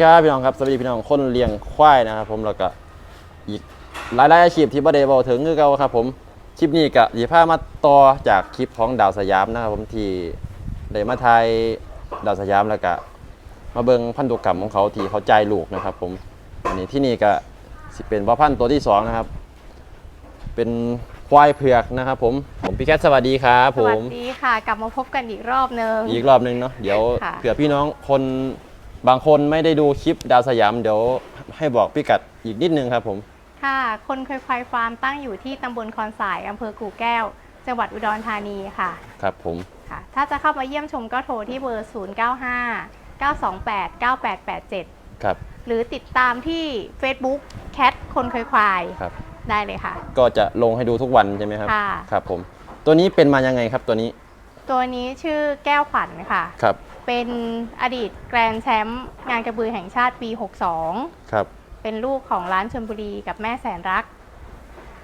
วัสดีครับพี่น้องครับสวัสดีพี่น้องคนเลี้ยงควายนะครับผมแล้วก็อีกหลายๆอาชีพที่บ่ได้บอกถึงคือเก่าครับผมคลิปนี้ก็สิพามาต่อจากคลิปของดาวสยามนะครับผมที่ได้มาถ่ายดาวสยามแล้วก็มาเบิ่งพันธุกรรมของเขาที่เขาจ่ายลูกนะครับ ผมอันนี้ที่นี่ก็สิเป็นพ่อพันธุ์ตัวที่สองนะครับเป็นควายเผือกนะครับผมผมพี่แคทสวัสดีครับสผวัสมดีค่ะ กลับมาพบกันอีกรอบนึงอีกรอบหนึงเนาะเดี๋ยวค่ะเผื่อพี่น้องคน บางคนไม่ได้ดูคลิปดาวสยามเดี๋ยวให้บอกพี่กัดอีกนิดนึงครับผม ค่ะ คนเคยควายฟาร์มตั้งอยู่ที่ตำบลคอนสายอำเภอกู่แก้ว จังหวัดอุดรธานีค่ะครับผมค่ะ ถ้าจะเข้ามาเยี่ยมชมก็โทรที่เบอร์ 095 928 9887ครับหรือติดตามที่ Facebook แคทคนเคยควายครับ ได้เลยค่ะ ก็จะลงให้ดูทุกวันใช่ไหมครับค่ะ ครับผม ตัวนี้เป็นมายังไงครับตัวนี้ตัวนี้ชื่อแก้วขวัญค่ะ ครับ เป็นอดีตแกรนด์แชมป์งานกระบือแห่งชาติปี62ครับเป็นลูกของร้านชลบุรีกับแม่แสนรัก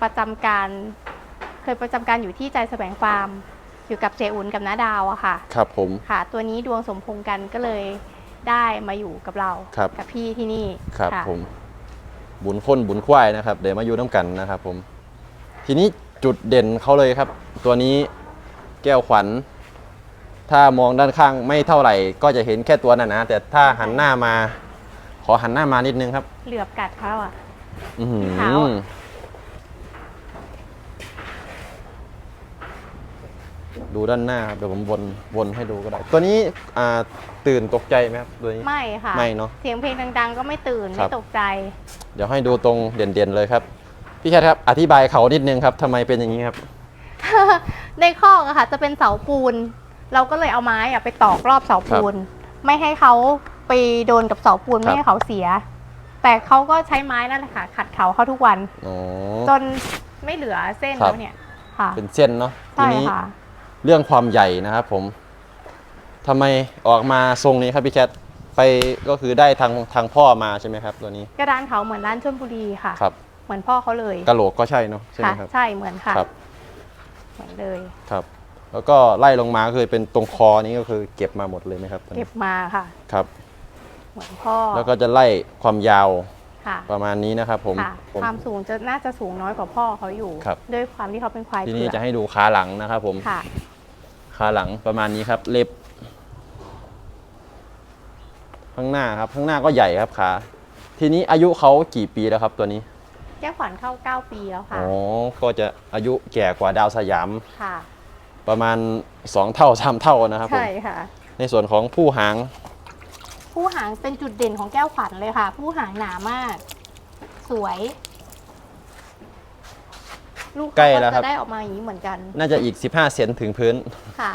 ประจำการ เคยประจำการอยู่ที่ใจแสวงฟาร์ม อยู่กับเจอุ่นกับน้าดาวอะค่ะ ครับผม ค่ะ ตัวนี้ดวงสมพงษ์กันก็เลยได้มาอยู่กับเรา ครับ กับพี่ที่นี่ครับะผม บุญค้นบุญควายนะครับเดี๋ยวมาอยู่น้ำกันนะครับผม ทีนี้จุดเด่นเขาเลยครับ ตัวนี้แก้วขวัญ ถ้ามองด้านข้างไม่เท่าไหร่ ก็จะเห็นแค่ตัวนั่นนะแต่ถ้าหันหน้ามา ขอหันหน้ามานิดนึงครับ เหลือบกัดเขาอะอื้อหือขาว ดูด้านหน้าครับเดี๋ยวผมวนวนให้ดูก็ได้ ตัวนี้อ่าตื่นตกใจไหมครับตัวนี้ ไม่ค่ะ ไม่เนอะเสียงเพลงดัง ๆ ก็ไม่ตื่น ครัไม่บ ตกใจ เดี๋ยวให้ดูตรงเด่นๆเลยครับ พี่แคทครับอธิบายเขานิดนึงครับทำไมเป็นอย่างนี้ครับ ในคอกอะค่ะ จะเป็นเสาปูน เราก็เลยเอาไม้อะไปตอกรอบเสาปูน ไม่ให้เขาไปโดนกับเสาปูนครับไม่ให้เขาเสีย แต่เขาก็ใช้ไม้นั่นแหละค่ะ ขัดเขาเขาทุกวัน อ๋อ จนไม่เหลือเส้นครับ แล้วเนี่ยค่ะเป็นเส้นเนาะทีใช่นี้ค่ะ เรื่องความใหญ่นะครับผมทำไมออกมาทรงนี้ครับพี่แคทไปก็คือได้ทางทางพ่อมาใช่ไหมครับ ตัวนี้กระดานเขาเหมือนร้านชลบุรีค่ะ ครับเหมือนพ่อเขาเลยกะโหลกก็ใช่เนาะใช่ไหมค่ะ ครับ ใช่เหมือนค่ะ ครับ เหมือนเลย ครับ แล้วก็ไล่ลงมาก็คือเป็นตรงคอนี้ก็คือเก็บมาหมดเลยไหมครับตัวนี้เก็บมาค่ะ ครับ เหมือนพ่อแล้วก็จะไล่ความยาวค่ะประมาณนี้นะครับ ผมค่ะ ผม ความสูงจะน่าจะสูงน้อยกว่าพ่อเขาอยู่ ครับ ด้วยความที่เขาเป็นควายทีเผืนี้อกจะให้ดูขาหลังนะครับ ผมค่ะ ขาหลังประมาณนี้ครับ เล็บ ข้างหน้าครับ ข้างหน้าก็ใหญ่ครับขาทีนี้อายุเขากี่ปีแล้วครับ ตัวนี้แก้วขวัญเข้า 9 ปีแล้วค่ะ อ๋อก็จะอายุแก่กว่าดาวสยามค่ะ ประมาณ 2 เท่า3เท่านะครับผมใช่ค่ะ ในส่วนของผู้หาง ผู้หางเป็นจุดเด่นของแก้วขวัญเลยค่ะ ผู้หางหนามาก สวย ลูกใกล้เขาแล้วก็ครับ จะได้ออกมาอย่างนี้เหมือนกันน่าจะอีก 15 เซนถึงพื้น ค่ะ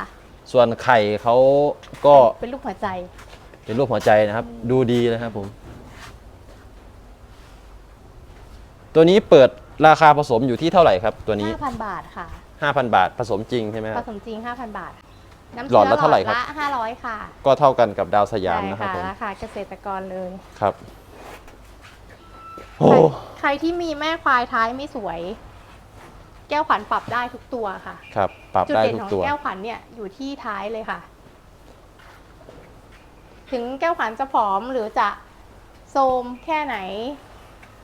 ส่วนไข่เขาก็เป็นลูกหัวใจ เป็นรูปหัวใจนะครับ ดูดีนะครับผม ตัวนี้เปิดราคาผสมอยู่ที่เท่าไหร่ครับ ตัวนี้ 5,000 บาทค่ะ 5,000 บาท ผสมจริงใช่ไหมคผรับ สมจริง 5,000 บาท น้ำหลอดละเท่าไหร่ครับละ500 ค่ะก็เท่ากันกับดาวสยามใช่นะครับค่ะผมราคาเกษตรกรเลยครับโอ้ใครใครที่มีแม่ควายท้ายไม่สวย แก้วขวัญปรับได้ทุกตัวค่ะ ครับ ปรับจุดได้เด่นทุกของตัว แก้วขวัญเนี่ยอยู่ที่ท้ายเลยค่ะ ถึงแก้วขวัญจะผอมหรือจะโทรมแค่ไหน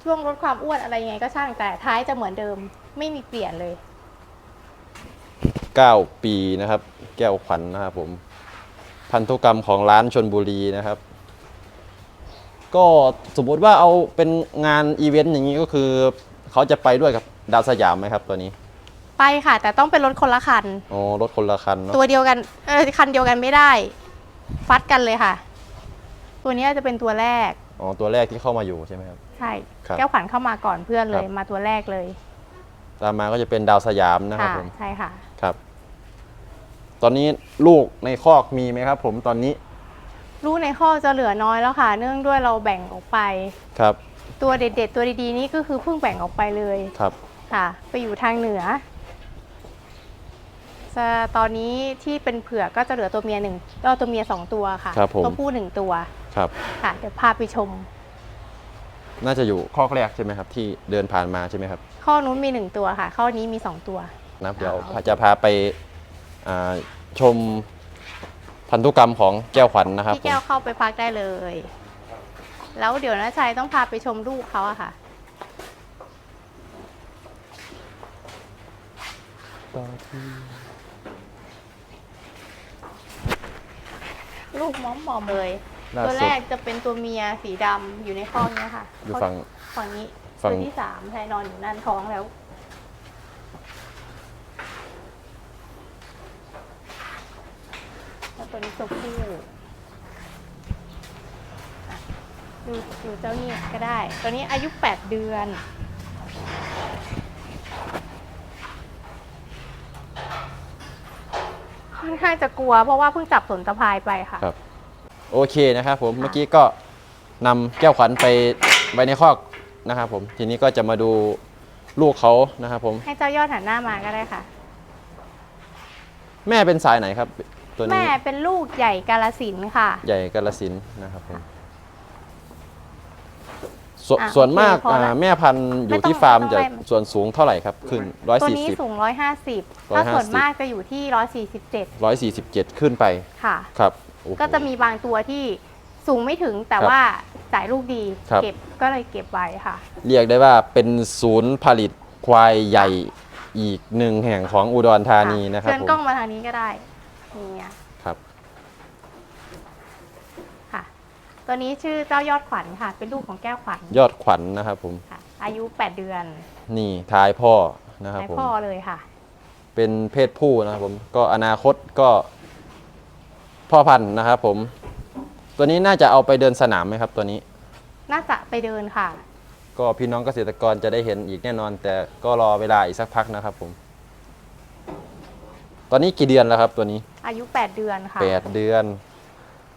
ช่วงลดความอ้วนอะไรยังไงก็ช่างแต่ท้ายจะเหมือนเดิมไม่มีเปลี่ยนเลย 9 ปีนะครับ แก้วขวัญนะครับผม พันธุกรรมของร้านชนบุรีนะครับ ก็สมมุติว่าเอาเป็นงานอีเวนต์อย่างนี้ก็คือ เขาจะไปด้วยกับดาวสยามไหมครับตัวนี้ ไปค่ะ แต่ต้องเป็นรถคนละคัน อ๋อรถคนละคันเนาะตัวเดียวกันเออคันเดียวกันไม่ได้ ฟัดกันเลยค่ะ ตัวเนี้ยจะเป็นตัวแรก อ๋อตัวแรกที่เข้ามาอยู่ใช่ไหมครับ ใช่ ครับแก้วขวัญเข้ามาก่อนเพื่อนเลย ครับ มาตัวแรกเลยตามมาก็จะเป็นดาวสยามนะครับค่ะผม ใช่ค่ะ ครับ ตอนนี้ลูกในคอกมีไหมครับผมตอนนี้ลูกในข้อกจะเหลือน้อยแล้วค่ะ เนื่องด้วยเราแบ่งออกไป ครับ ตัวเด็ดๆ ตัวดีๆ นี่ก็คือเพิ่งแบ่งออกไปเลยครับ ค่ะ ไปอยู่ทางเหนือจะตอนนี้ที่เป็นเผือกก็จะเหลือตัวเมียหนึ่งก็ตัวเมียสองตัวค่ะครับผม ตัวผู้หนึ่งตัวครับ ค่ะ เดี๋ยวพาไปชม น่าจะอยู่คอกแรกใช่ไหมครับ ที่เดินผ่านมาใช่ไหมครับข้อนู้นมีหนึ่งตัวค่ะ ข้อนี้มีสองตัว นะครับเดี๋ยวอ่าจะพาไปอ่า ชมพันธุกรรมของแก้วขวัญนะครับพี่ผมแก้วเข้าไปพักได้เลย แล้วเดี๋ยวนะชัยต้องพาไปชมลูกเขาอะค่ะ ลูกมอมมอมๆเลย ล่าตัวสุแรดกจะเป็นตัวเมียสีดำอยู่ในข้อกเนี้ยค่ะอยู่ฝั่งฝั่งนี้ฝั่ง ตัวที่สามชายนอนอยู่นั่นท้องแล้ว แล้ว ตัวนี้ตัวผู้อะดูดูเจ้านี่ก็ได้ ตัวนี้อายุ 8 เดือน ค่อนข้างจะกลัวเพราะว่าเพิ่งจับสนตะพายไปค่ะ ครับ โอเคนะครับผมเมื่อกี้ก็นำแก้วขวัญไปไว้ในคอกนะครับผมทีนี้ก็จะมาดูลูกเขานะครับผมให้เจ้ายอดหันหน้ามาก็ได้ค่ะ แม่เป็นสายไหนครับ ตัวนี้แม่เป็นลูกใหญ่กาลสินธุ์ค่ะ ใหญ่กาลสินธุ์นะครับผมสวอะส่วนมากโอเคพอละอ่าแม่พันธุ์อไม่ยู่ต้องที่ฟาร์มไม่ต้จะองไล่มัน ส่วนสูงเท่าไหร่ครับ ขึ้นร้อยตัวสี่นี้สิบสูง 150 ถ้า150ส่วนมากจะอยู่ที่ 147ร้อยสี่สิบเจ็ดขึ้นไปค่ะ ครับโอ้โห ก็จะมีบางตัวที่สูงไม่ถึงแต่ครับว่าจ่ายลูกดีครับ เก็บก็เลยเก็บไว้ค่ะ เรียกได้ว่าเป็นศูนย์ผลิตควายใหญ่อีกหนึ่งแห่งของอุดรธานีนะครับเชิญผม กล้องมาทางนี้ก็ได้ นี่อะครับ ค่ะ ตัวนี้ชื่อเจ้ายอดขวัญค่ะ เป็นลูกของแก้วขวัญยอดขวัญนะครับ ผม ค่ะ อายุ 8 เดือนนี่ทายพ่อนะครับให้ผม พ่อเลยค่ะ เป็นเพศผู้นะครับผม ก็อนาคตก็พ่อพันธุ์นะครับผม ตัวนี้น่าจะเอาไปเดินสนามไหมครับ ตัวนี้ น่าจะไปเดินค่ะ ก็พี่น้องเกษตรกรจะได้เห็นอีกแน่นอน แต่ก็รอเวลาอีกสักพักนะครับผม ตอนนี้กี่เดือนแล้วครับตัวนี้อายุ 8 เดือนค่ะแปดเดือน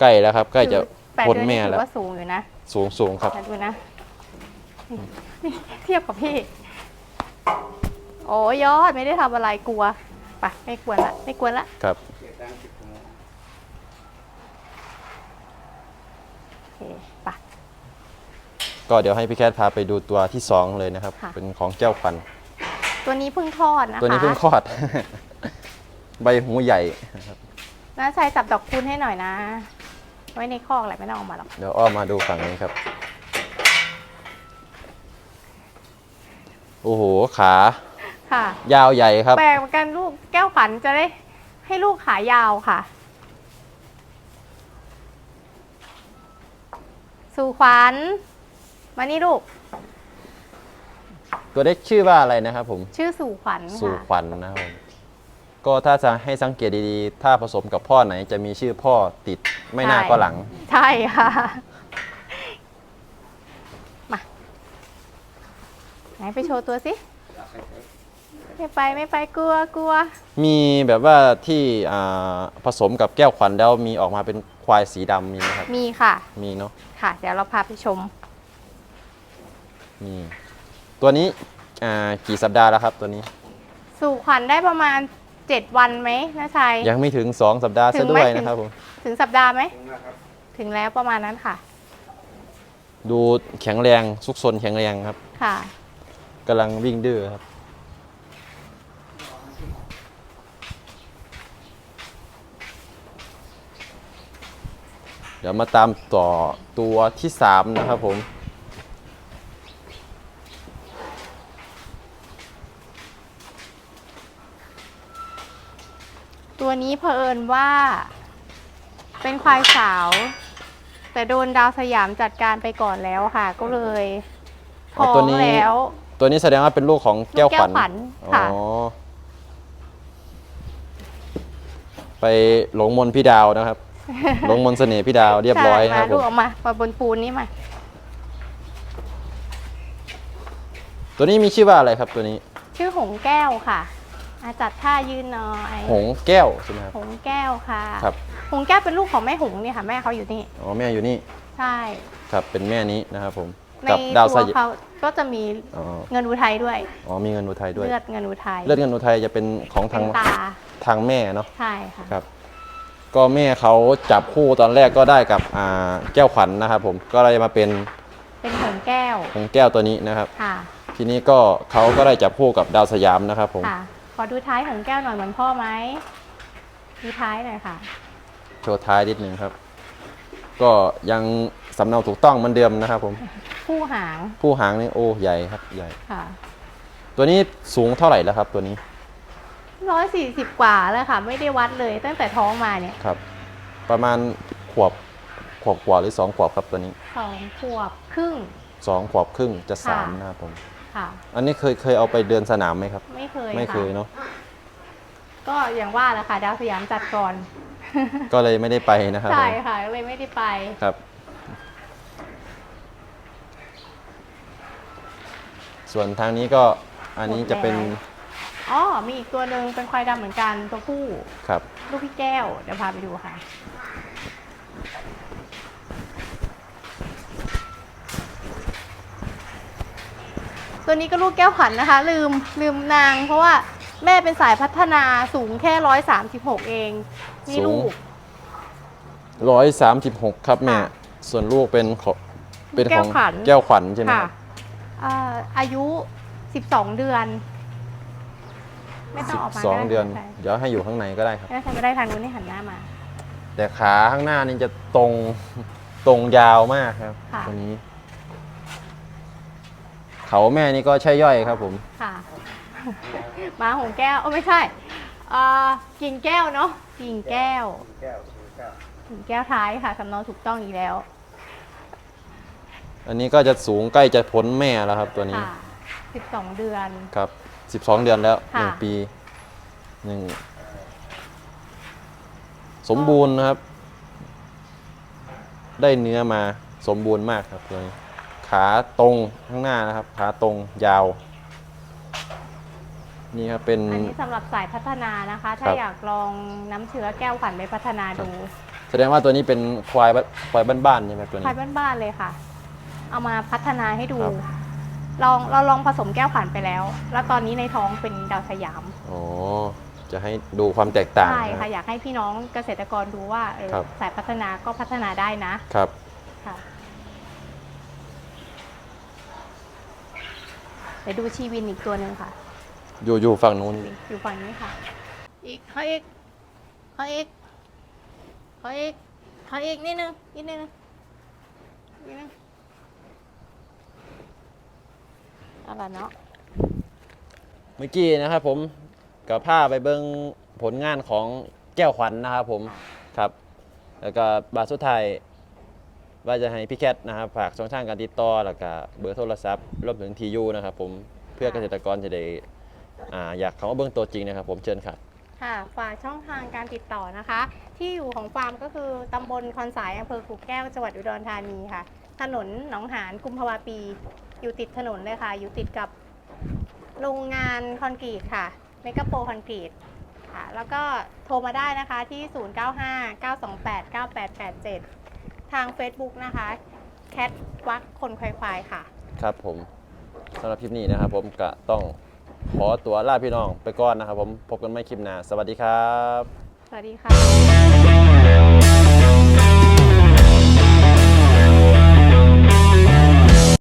ใกล้แล้วครับ ใกล้จะแปดพ้นเดือนแม่นี่ถืแล้ว อว่าสูงอยู่นะสูงสูงครับมาดูนะนี่เทียบกับพี่ โอ้ยอดไม่ได้ทำอะไรกลัวไปไม่กวนละไม่กวนละครับ โอเคไป ก็เดี๋ยวให้พี่แคทพาไปดูตัวที่สองเลยนะครับ ค่ะ เป็นของแก้วขวัญตัวนี้เพิ่งทอดนะคะตัวนี้เพิ่งคลอด ใบหูใหญ่น้าชายจับดอกคูณให้หน่อยนะ ไว้ในคอกแหละไม่ต้องเอามาหรอก เดี๋ยวอ้อมมาดูฝั่งนี้ครับ โอ้โหขา ค่ะ ยาวใหญ่ครับ แปลกเหมือนกันลูกแก้วฝันจะได้ให้ลูกขายาวค่ะ สู่ขวัญ มานี่ลูก ตัวเล็กชื่อว่าอะไรนะครับผม ชื่อสู่ขวัญสู่ค่ะ ขวัญนะครับผม ก็ถ้าจะให้สังเกตดีๆ ถ้าผสมกับพ่อไหนจะมีชื่อพ่อติดไม่หน้าใช่ก็หลัง ใช่ค่ะ มา ไหนไปโชว์ตัวสิ ไม่ไปไม่ไปกลัวกลัว มีแบบว่าที่อ่าผสมกับแก้วขวัญแล้วมีออกมาเป็นควายสีดำมีไหมครับ มีค่ะ มีเนาะ ค่ะ เดี๋ยวเราพาไปชมมีตัวนี้อ่ากี่สัปดาห์แล้วครับตัวนี้ สู่ขวัญได้ประมาณ 7 วันไหมนะชัย ยังไม่ถึง 2 สัปดาห์ถึซะงด้ไหมวยถึง นะครับผม ถึงสัปดาห์ไหม ถึงแล้วประมาณนั้นค่ะ ดูแข็งแรงซุกซนแข็งแรงครับค่ะ กำลังวิ่งดื้อครับเดี๋ยวมาตามต่อตัวที่ 3 นะครับผม ตัวนี้เผอิญว่า เป็นควายสาว แต่โดนดาวสยามจัดการไปก่อนแล้วค่ะ ก็เลยท้อ๋ออตัวงนี้ แล้ว ตัวนี้แสดงว่าเป็นลูกของแก้วขวัญลูกแก้วขวัญค่ะ อ๋อไปหลงมนต์พี่ดาวนะครับ หลงมนต์เสน่ห์พี่ดาวเรียบร้อยใช่นะครับมาผลูกม ออกมามาบนปูนนี่มา ตัวนี้มีชื่อว่าอะไรครับตัวนี้ ชื่อหงแก้วค่ะ อาจัดท่ายืนหน่อยหงแก้วใช่ไหมครับ หงแก้วค่ะครับ หงแก้วเป็นลูกของแม่หงเนี่ยค่ะ แม่เขาอยู่นี่อ๋อแม่อยู่นี่ใช่ครับเป็นแม่นี้นะครับผมในกับดาวตัสวยามเขาก็จะมีอ๋อเงินอุทัยด้วยอ๋อมีเงินอุทัยด้วย เลือดเงินอุทัยเลือดเงินอุทัยจะเป็นของเป็ทางนตาทางแม่เนาะใช่ค่ะครับ ก็แม่เขาจับคู่ตอนแรกก็ได้กับอ่าแก้วขวัญนะครับผมก็เลยมาเป็นเป็นหงแก้วหงแก้วตัวนี้นะครับ ค่ะทีนี้ก็เขาก็ได้จับคู่กับดาวสยามนะครับผม ค่ะข อดูท้ายหงแก้วหน่อยเหมือนพ่อไหมดูท้ายหน่อยค่ะ โชว์ท้ายนิดนึงครับ ก็ยังสำเนาถูกต้องเหมือนเดิมนะครับ ผมผู้หางผู้หางนี่โอ้ใหญ่ครับใหญ่ ค่ะตัวนี้สูงเท่าไหร่แล้วครับ ตัวนี้ร้อยสี่สิบกว่าแล้วค่ะ ไม่ได้วัดเลยตั้งแต่ท้องมาเนี่ยครับ ประมาณขวบขวบกว่าหรือสองขวบครับตัวนี้สองขวบครึ่งสองขวบครึ่งจะสามค่ะนะครับผม ค่ะ อันนี้เคยเคยเอาไปเดินสนามไหมครับ ไม่เคยไม่เคยะเนาะก็อย่างว่าแหละค่ะ ดาวสยามจัดก่อน ก็เลยไม่ได้ไปนะครับใช่ผมค่ะก็เลยไม่ได้ไปครับ ส่วนทางนี้ก็อันนี้จะเป็นหมดแล้วอ๋อมีอีกตัวหนึ่งเป็นควายดำเหมือนกันตัวผู้ครับ ลูกพี่แก้วเดี๋ยวพาไปดูค่ะ ตัวนี้ก็ลูกแก้วขวัญนะคะ ลืมลืมนาง เพราะว่าแม่เป็นสายพัฒนาสูงแค่ร้อยสามสิบหกเองนี่สูงลูกร้อยสามสิบหกครับแม่ ค่ะส่วนลูกเป็นของเป็นของแก้วขวัญ แก้วขวัญใช่ไหมค่ะครับเอ่ออายุสิบสองเดือน ไม่ต้องออกมาสองก็ไเดือนใช่เดี๋ยวให้อยู่ข้างในก็ได้ครับไม่ต้องก็ได้ทางนู้นให้หันหน้ามา แต่ขาข้างหน้านี่จะตรงตรงยาวมากครับค่ะ ตัวนี้ เขาแม่นี่ก็ใช่ย่อยครับผม ค่ะ ม้าหงแก้วเออไม่ใช่เอ่อกิ่งแก้วเนาะกิ่งแก้วกิ่งแก้วท้ายค่ะสำเนาถูกต้องอีกแล้วอันนี้ก็จะสูงใกล้จะพ้นแม่แล้วครับตัวนี้ค่ะสิบสองเดือน ครับ 12 เดือนแล้วค่ะ หนึ่งปีหนึ่งสมบูรณ์นะครับ ได้เนื้อมาสมบูรณ์มากครับตัวนี้ ขาตรงข้างหน้านะครับ ขาตรงยาว นี่ครับเป็น อันนี้สำหรับสายพัฒนานะคะ ถ้าครับ อยากลองน้ำเชื้อแก้วขวัญไปพัฒนาดูแสดงว่าตัวนี้เป็นควายบ้านควายบ้านๆใช่ไหมตัวควานี้ยบ้านๆเลยค่ะ เอามาพัฒนาให้ดู ครับ ลองเราลองผสมแก้วขวัญไปแล้ว แล้วตอนนี้ในท้องเป็นดาวสยาม อ๋อจะให้ดูความแตกต่างใช่นะคค่ะ รับ อยากให้พี่น้องเกษตรกรดูว่าเออครับ สายพัฒนาก็พัฒนาได้นะ ครับ ค่ะ เดี๋ยวดูชีวินอีกตัวหนึ่งค่ะ อยู่อยู่ฝั่งนู้น อยู่ฝั่งนี้ค่ะ อีกเขาอีกเขาอีกเขาอีกเขาอีกนิดนึงนิดนึงนิดนึงเอะไรเนาะเมื่อกี้นะครับผมกับผ้าไปเบิ้งผลงานของแก้วขวัญนะครับผมครับ แล้วก็บาทสุดท้าย ว่าจะให้พี่แคทนะครับฝากช่องทางการติดต่อแล้วก็เบอร์โทรศัพท์รวมถึงทียูนะครับผมเพื่อเกษตรกรจะได้อ่าอยากเขามาเบิ้องตัวจริงนะครับ ผมเชิญครับค่ะฝากช่องทางการติดต่อนะคะ ที่อยู่ของฟาร์มก็คือตำบลคอนสายอำเภอกู่แก้วจังหวัดอุดรธานีค่ะ ถนนหนองหานกุมภาวาปี อยู่ติดถนนเลยค่ะ อยู่ติดกับโรงงานคอนกรีตค่ะเมกะโปรคอนกรีตค่ะ แล้วก็โทรมาได้นะคะที่ 0959289887 ทาง Facebook นะคะแคทวักคนควายควายค่ะ ครับผมสำหรับคลิปนี้นะครับผมก็ต้องขอตัวลาพี่น้องไปก่อนนะครับผมพบกันไม่คลิปหน้าสวัสดีครับ สวัสดีค่ะ